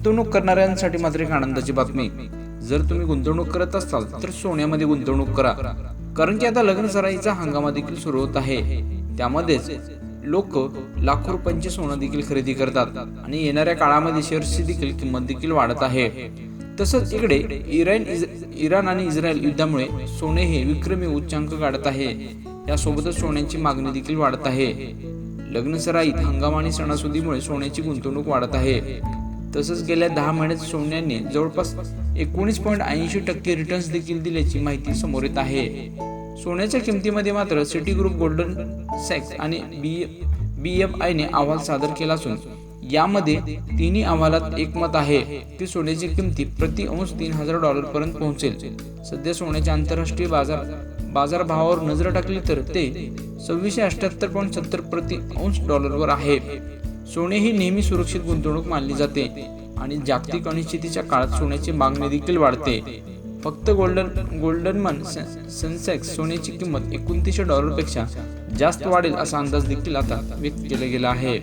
गुंतवणूक करणाऱ्यांसाठी मात्र एक आनंदाची बातमी. जर तुम्ही गुंतवणूक करत असाल तर सोन्यामध्ये गुंतवणूक करा. कारण की आता लग्न सराईचा हंगामा देखील सुरू होत आहे. त्यामध्येच लोक लाखो रुपयांचे सोनं देखील खरेदी करतात आणि येणाऱ्या काळामध्ये शेअर्सची देखील किंमत देखील वाढत आहे. तसंच इकडे इराण इज इराण आणि इस्रायल युद्धामुळे सोने हे विक्रमी उच्चांक काढत आहे. यासोबतच सोन्याची मागणी देखील वाढत आहे. लग्न सराईत हंगाम आणि सणासुदीमुळे सोन्याची गुंतवणूक वाढत आहे. तसंच गेल्या दहा महिन्यात सोन्याने जवळपास एकोणीस पॉईंट ऐंशी टक्के रिटर्न्स देखील दिल्याची माहिती समोर येत आहे. सोन्याच्या किमतीमध्ये मात्र सिटी ग्रुप गोल्डन सॅक्स आणि बी बी एफ आयने अहवाल सादर केला असून यामध्ये तिन्ही अहवालात एकमत आहे की सोन्याची किमती प्रति अंश तीन हजार डॉलर पर्यंत पोहोचेल. सध्या सोन्याच्या आंतरराष्ट्रीय बाजार बाजारभावावर नजर टाकली तर ते सव्वीसशे अठ्याहत्तर पॉईंट सत्तर प्रति अंश डॉलरवर आहे. सोने ही नेहमी सुरक्षित गुंतवणूक मानली जाते आणि जागतिक अनिश्चितीच्या काळात सोन्याची मागणी देखील वाढते. फक्त गोल्डन गोल्डनमन सेन्सेक्स सोन्याची किंमत एकोणतीसशे डॉलरपेक्षा जास्त वाढेल असा अंदाज देखील आता व्यक्त केला गेला आहे.